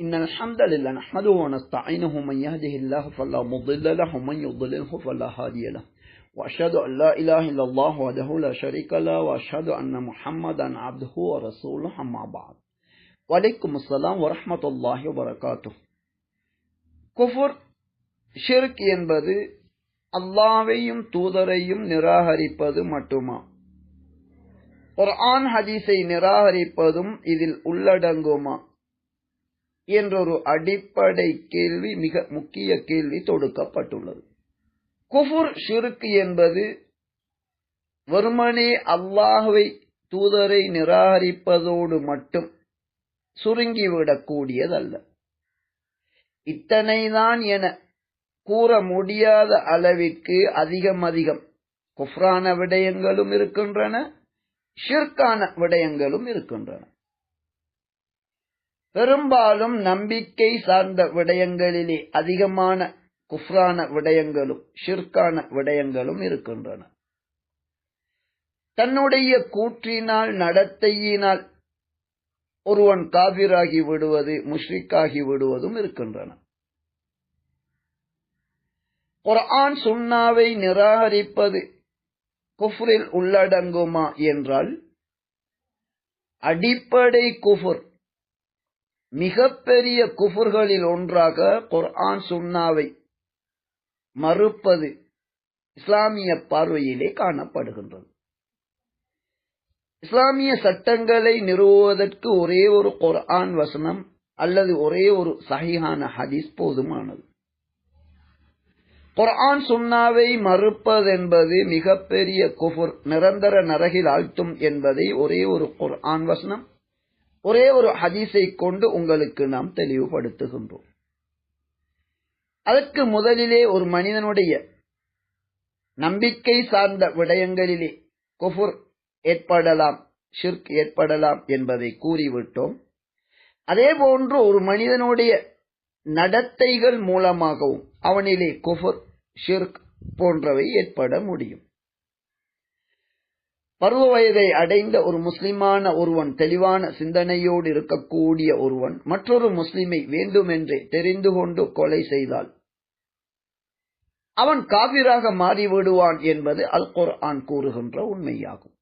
إن الحمد لله نحمده ونستعينه من يهده الله فلا مضل له ومن يضلله فلا هادي له. وأشهد أن لا إله إلا الله وحده لا شريك له وأشهد أن محمدا عبده ورسوله أما بعد. وعليكم السلام ورحمة الله وبركاته. كفر ஷிர்க் என்பது அல்லாவையும் தூதரையும் நிராகரிப்பது மட்டுமா? ஒரு ஆண் ஹதீஸை நிராகரிப்பதும் இதில் உள்ளடங்குமா என்றொரு அடிப்படை கேள்வி மிக முக்கிய கேள்வி தொடுக்கப்பட்டுள்ளது. குஃபுர் ஷிர்க் என்பது வெறுமனே அல்லாஹுவை தூதரை நிராகரிப்பதோடு மட்டும் சுருங்கிவிடக்கூடியதல்ல. இத்தனைதான் என கூற முடியாத அளவிற்கு அதிகம் அதிகம் குஃப்ரான விடயங்களும் இருக்கின்றன ஷிர்கான விடயங்களும் இருக்கின்றன. பெரும்பாலும் நம்பிக்கை சார்ந்த விடயங்களிலே அதிகமான குஃப்ரான விடயங்களும் ஷிர்கான விடயங்களும் இருக்கின்றன. தன்னுடைய கூற்றினால் நடத்தையினால் ஒருவன் காபிராகி விடுவது முஷ்ரிக்காகி விடுவதும் இருக்கின்றன. குர்ஆன் சுண்ணாவை நிராகரிப்பது குஃப்ரில் உள்ளடங்குமா என்றால் அடிப்படை குஃபுர் மிகப்பெரிய குஃபுர்களில் ஒன்றாக குர்ஆன் சுன்னாவை மறுப்பது இஸ்லாமிய பார்வையிலே காணப்படுகின்றது. இஸ்லாமிய சட்டங்களை நிறுவுவதற்கு ஒரே ஒரு குர்ஆன் வசனம் அல்லது ஒரே ஒரு சஹிஹான ஹதீஸ் போதுமானது. குர்ஆன் சுன்னாவை மறுப்பதென்பது மிகப்பெரிய குஃபுர் நிரந்தர நரகில் ஆழ்த்தும் என்பதை ஒரே ஒரு குர்ஆன் வசனம் ஒரே ஒரு ஹதீஸை கொண்டு உங்களுக்கு நாம் தெளிவுபடுத்துகின்றோம். அதற்கு முதலிலே ஒரு மனிதனுடைய நம்பிக்கை சார்ந்த விடயங்களிலே குஃபுர் ஏற்படலாம் ஷிர்க் ஏற்படலாம் என்பதை கூறிவிட்டோம். அதே போன்று ஒரு மனிதனுடைய நடத்தைகள் மூலமாகவும் அவனிலே குஃபுர் ஷிர்க் போன்றவை ஏற்பட முடியும். பருவ வயதை அடைந்த ஒரு முஸ்லிமான ஒருவன் தெளிவான சிந்தனையோடு இருக்கக்கூடிய ஒருவன் மற்றொரு முஸ்லிமை வேண்டுமென்றே தெரிந்து கொண்டு கொலை செய்தால் அவன் காவிராக மாறிவிடுவான் என்பது அல் குர்ஆன் கூறுகின்ற உண்மையாகும்.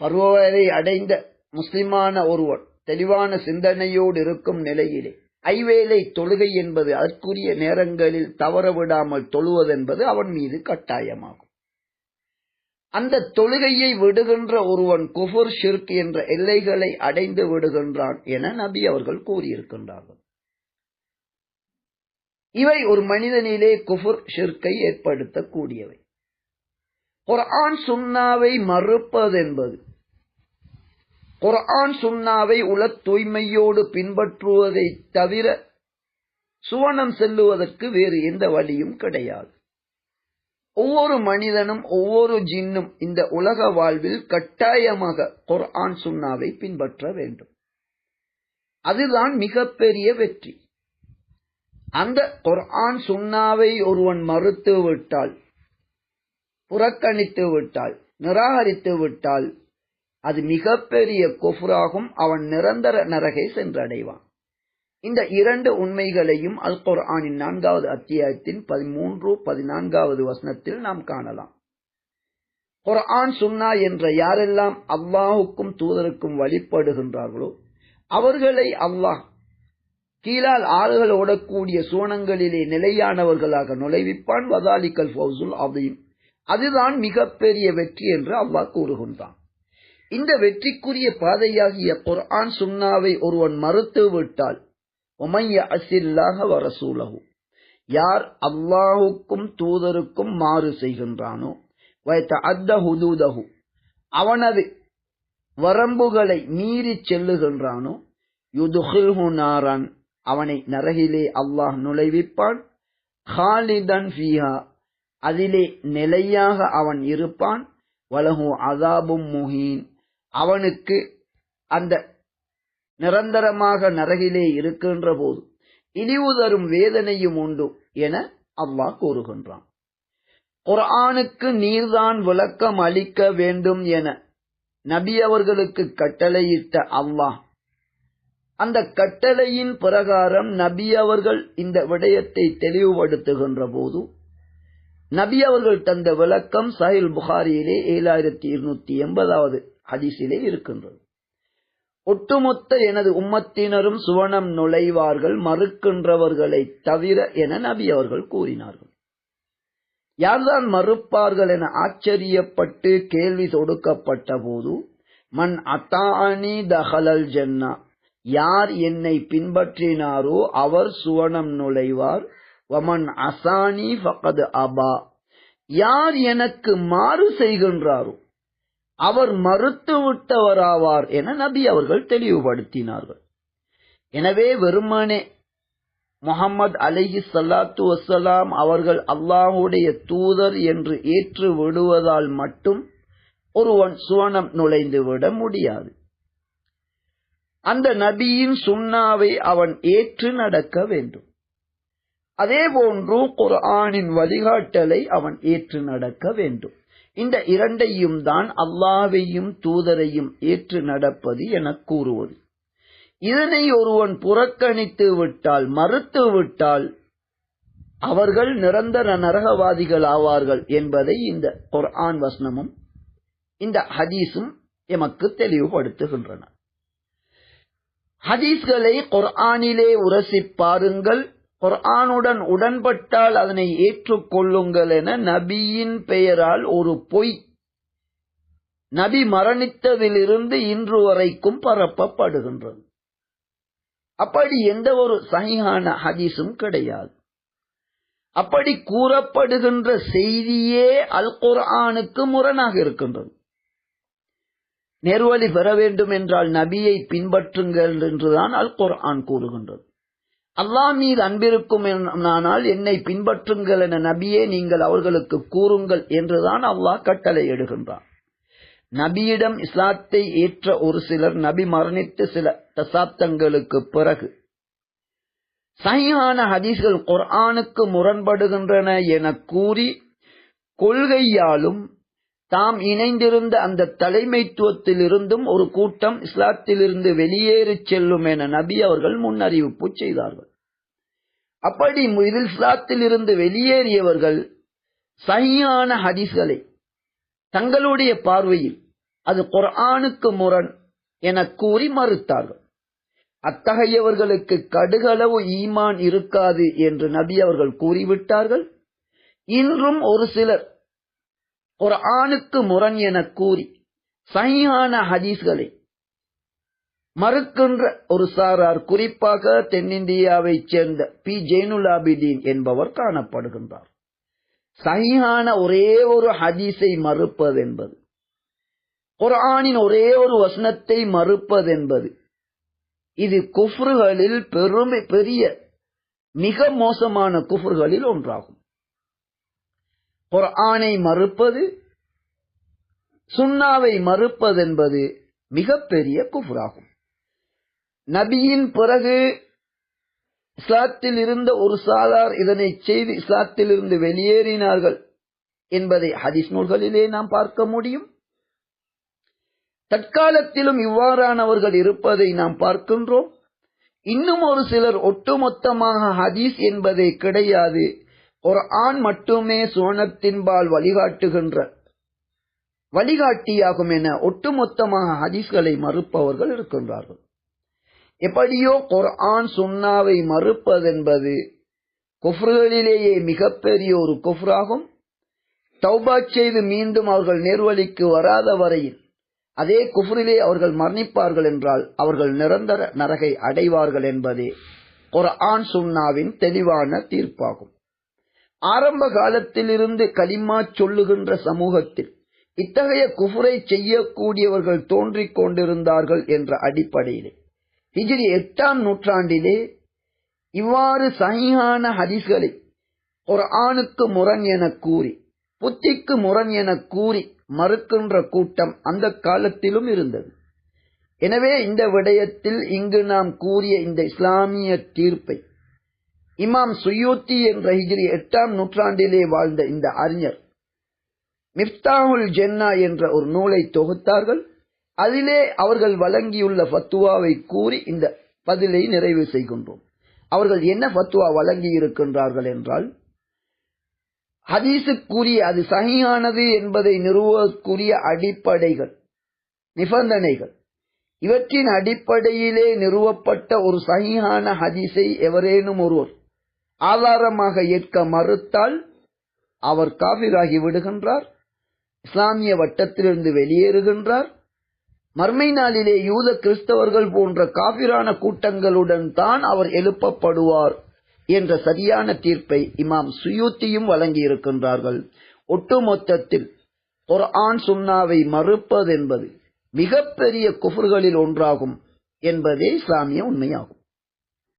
பருவ வயதை அடைந்த முஸ்லிமான ஒருவன் தெளிவான சிந்தனையோடு இருக்கும் நிலையிலே ஐவேளை தொழுகை என்பது அதற்குரிய நேரங்களில் தவறவிடாமல் தொழுவதென்பது அவன் மீது கட்டாயமாகும். அந்த தொழுகையை விடுகின்ற ஒருவன் குஃபுர் ஷிர்க் என்ற எல்லைகளை அடைந்து விடுகின்றான் என நபி அவர்கள் கூறியிருக்கின்றார்கள். இவை ஒரு மனிதனிலே குஃபுர் ஷிர்கை ஏற்படுத்தக்கூடியவை. குர்ஆன் சுன்னாவை மறுப்பதென்பது குர்ஆன் சுன்னாவை உல தூய்மையோடு பின்பற்றுவதை தவிர சுவனம் செல்லுவதற்கு வேறு எந்த வழியும் கிடையாது. ஒவ்வொரு மனிதனும் ஒவ்வொரு ஜின்னும் இந்த உலக வாழ்வில் கட்டாயமாக குர்ஆன் சுன்னாவை பின்பற்ற வேண்டும். அதுதான் மிகப்பெரிய வெற்றி. அந்த குர்ஆன் சுன்னாவை ஒருவன் மறுத்து விட்டால் புறக்கணித்து விட்டால் நிராகரித்து விட்டால் அது மிகப்பெரிய குஃப்ராகும். அவன் நிரந்தர நரகை சென்றடைவான். இந்த இரண்டு உண்மைகளையும் அல் குர்ஆனின் நான்காவது அத்தியாயத்தின் பதிமூன்று பதினான்காவது வசனத்தில் நாம் காணலாம். குர்ஆன் சுன்னா என்ற யாரெல்லாம் அல்லாஹுக்கும் தூதருக்கும் வழிபடுகின்றார்களோ அவர்களை அல்லாஹ் கீழால் ஆறுகள் ஓடக்கூடிய சூனங்களிலே நிலையானவர்களாக நுழைவிப்பான். வதாலிக்கல் ஃபவுசுல் அதையும் அதுதான் மிகப்பெரிய வெற்றி என்று அல்லாஹ் கூறுகின்றான். இந்த வெற்றிக்குரிய பாதையாகிய குர்ஆன் சுன்னாவை ஒருவன் மறுத்து விட்டால் உமைய அசில்லாக வரசூலகு யார் அல்லாஹுக்கும் தூதருக்கும் மாறு செய்கின்றானோ வைத்த அத்த ஹுதூதகு அவனது வரம்புகளை மீறி செல்லுகின்றானோ யுதுஹில்ஹு நாரான் அவனை நரகிலே அல்லாஹ் நுழைவிப்பான். ஹாலிதன் ஃபீஹா அதிலே நிலையாக அவன் இருப்பான். வலகு அதாபும் முஹீன் அவனுக்கு அந்த நிரந்தரமாக நரகிலே இருக்கின்ற போது இழிவு தரும் வேதனையும் உண்டு என அல்லாஹ் கூறுகின்றான். குர்ஆனுக்கு நீர்தான் விளக்கம் அளிக்க வேண்டும் என நபி அவர்களுக்கு கட்டளையிட்ட அல்லாஹ் அந்த கட்டளையின் பிரகாரம் நபி அவர்கள் இந்த விடயத்தை தெளிவுபடுத்துகின்ற போது நபி அவர்கள் தந்த விளக்கம் சஹில் புகாரியிலே ஏழாயிரத்தி இருநூத்தி எண்பதாவது ஹதீஸிலே இருக்கின்றது. ஒட்டுமொத்த எனது உம்மத்தினரும் சுவனம் நுழைவார்கள் மறுக்கின்றவர்களை தவிர என நபி அவர்கள் கூறினார்கள். யார்தான் மறுப்பார்கள் என ஆச்சரியப்பட்டு கேள்வி தொடுக்கப்பட்ட போது மன் அத்தானி தஹலல் ஜன்னா யார் என்னை பின்பற்றினாரோ அவர் சுவனம் நுழைவார். வமன் அசானி ஃபகது அபா யார் எனக்கு மாறு செய்கின்றாரோ அவர் மறுத்து விட்டவராவார் என நபி அவர்கள் தெளிவுபடுத்தினார்கள். எனவே வெறுமனே முகமது அலஹி சல்லாத்து வசலாம் அவர்கள் அல்லாஹுடைய தூதர் என்று ஏற்று விடுவதால் மட்டும் ஒருவன் சுவனம் நுழைந்து விட முடியாது. அந்த நபியின் சுண்ணாவை அவன் ஏற்று நடக்க வேண்டும். அதே போன்று குர்ஆனின் வழிகாட்டலை அவன் ஏற்று நடக்க வேண்டும். இந்த இரண்டையும் தான் அல்லாவையும் தூதரையும் ஏற்று நடப்பது என கூறுவது. இதனை ஒருவன் புறக்கணித்து விட்டால் மறுத்து விட்டால் அவர்கள் நிரந்தர நரகவாதிகள் ஆவார்கள் என்பதை இந்த குர்ஆன் வசனமும் இந்த ஹதீஸும் எமக்கு தெளிவுபடுத்துகின்றன. ஹதீஸ்களை குர்ஆனிலே உரசி பாருங்கள். குர்ஆனுடன் உடன்பட்டால் அதனை ஏற்றுக்கொள்ளுங்கள் என நபியின் பெயரால் ஒரு பொய். நபி மரணித்ததிலிருந்து இன்று வரைக்கும் பரப்பப்படுகின்றது. அப்படி எந்த ஒரு சகிஹான ஹதீஸும் கிடையாது. அப்படி கூறப்படுகின்ற செய்தியே அல் குர்ஆனுக்கு முரணாக இருக்கின்றது. நேர்வழி பெற வேண்டும் என்றால் நபியை பின்பற்றுங்கள் என்றுதான் அல் குர்ஆன் கூறுகின்றது. அல்லாஹ் மீது அன்பிருக்கும் ஆனால் என்னை பின்பற்றுங்கள் என நபியே நீங்கள் அவர்களுக்கு கூறுங்கள் என்றுதான் அல்லாஹ் கட்டளை எடுகின்றான் நபியிடம் இஸ்லாத்தை ஏற்ற ஒரு சிலர் நபி மரணித்து சில தசாப்தங்களுக்கு பிறகு சையான ஹதீஸ்கள் குர்ஆனுக்கு முரண்படுகின்றன என கூறி கொள்கையாலும் தாம் இணைந்திருந்த அந்த தலைமைத்துவத்திலிருந்தும் ஒரு கூட்டம் இஸ்லாத்திலிருந்து வெளியேறிச் செல்லும் என நபி அவர்கள் முன்னறிவிப்பு செய்தார்கள். அப்படி இதில் இஸ்லாத்திலிருந்து வெளியேறியவர்கள் சரியான ஹதீஸ்களை தங்களுடைய பார்வையில் அது குர்ஆனுக்கு முரண் என கூறி மறுத்தார்கள். அத்தகையவர்களுக்கு கடுகளவு ஈமான் இருக்காது என்று நபி அவர்கள் கூறிவிட்டார்கள். இன்றும் ஒரு சிலர் ஒரு ஆணுக்கு முரண் என கூறி சையான ஹதீஸ்களை மறுக்கின்ற ஒரு சாரார் குறிப்பாக தென்னிந்தியாவைச் சேர்ந்த பி. ஜெயினுலாபிதீன் என்பவர் காணப்படுகின்றார். சையான ஒரே ஒரு ஹதீஸை மறுப்பது என்பது ஆணின் ஒரே ஒரு வசனத்தை மறுப்பது என்பது இது குஃப்ருகளில் பெருமை பெரிய மிக மோசமான குஃப்ருகளில் ஒன்றாகும். குர்ஆனை மறுப்பது சுண்ணாவை மறுப்பது என்பது மிகப்பெரிய குஃப்ராகும். நபியின் பிறகு இஸ்லாத்தில் இருந்த ஒரு சாதார் இதனை செய்து இஸ்லாத்தில் இருந்து வெளியேறினார்கள் என்பதை ஹதீஸ் நூல்களிலே நாம் பார்க்க முடியும். தற்காலத்திலும் இவ்வாறானவர்கள் இருப்பதை நாம் பார்க்கின்றோம். இன்னும் ஒரு சிலர் ஒட்டுமொத்தமாக ஹதீஸ் என்பதே கிடையாது. ஒரு ஆண் மட்டுமே சுவனத்தின்பால் வழிகாட்டுகின்ற வழிகாட்டியாகும் என ஒட்டுமொத்தமாக ஹதீஸ்களை மறுப்பவர்கள் இருக்கின்றார்கள். எப்படியோ குர்ஆன் சுன்னாவை மறுப்பதென்பது குஃப்ருகளிலேயே மிகப்பெரிய ஒரு குஃப்ராகும். தௌபா செய்து மீண்டும் அவர்கள் நேர்வழிக்கு வராத வரையில் அதே குஃப்ரிலே அவர்கள் மரணிப்பார்கள் என்றால் அவர்கள் நிரந்தர நரகை அடைவார்கள் என்பதே ஒரு ஆண் சுன்னாவின் தெளிவான தீர்ப்பாகும். ஆரம்ப காலத்திலிருந்து கலிமா சொல்லுகின்ற சமூகத்தில் இத்தகைய குஃபுரை செய்யக்கூடியவர்கள் தோன்றிக் கொண்டிருந்தார்கள் என்ற அடிப்படையிலே. ஹிஜிரி எட்டாம் நூற்றாண்டிலே இவ்வாறு சகியான ஹதீஸ்களை ஒரு ஆணுக்கு முரண் என கூறி புத்திக்கு முரண் என கூறி மறுக்கின்ற கூட்டம் அந்த காலத்திலும் இருந்தது. எனவே இந்த விடயத்தில் இங்கு நாம் கூறிய இந்த இஸ்லாமிய தீர்ப்பை இமாம் சுயூத்தி என்ற ஹிஜ்ரி எட்டாம் நூற்றாண்டிலே வாழ்ந்த இந்த அறிஞர். மிஃப்தாஹுல் ஜென்னா என்ற ஒரு நூலை தொகுத்தார்கள். அதிலே அவர்கள் வழங்கியுள்ள ஃபத்துவாவை கூறி இந்த பதிலை நிறைவு செய்கின்றோம். அவர்கள் என்ன ஃபத்துவா வழங்கி இருக்கின்றார்கள் என்றால் ஹதீசுக்குரிய அது சகியானது என்பதை நிறுவக்கூடிய அடிப்படைகள் நிபந்தனைகள். இவற்றின் அடிப்படையிலே நிறுவப்பட்ட ஒரு சகியான ஹதீஸை எவரேனும் ஒருவர் ஆதாரமாக ஏற்க மறுத்தால் அவர் காபிராகி விடுகின்றார் இஸ்லாமிய வட்டத்திலிருந்து வெளியேறுகின்றார். மர்மை நாளிலே யூத கிறிஸ்தவர்கள் போன்ற காபிரான கூட்டங்களுடன் தான் அவர் எழுப்பப்படுவார் என்ற சரியான தீர்ப்பை இமாம் சுயூத்தியும் வழங்கியிருக்கின்றார்கள். ஒட்டுமொத்தத்தில் ஒரு ஆண் சுன்னாவை மறுப்பது என்பது மிகப்பெரிய குஃபர்களில் ஒன்றாகும் என்பதே இஸ்லாமிய உண்மையாகும்.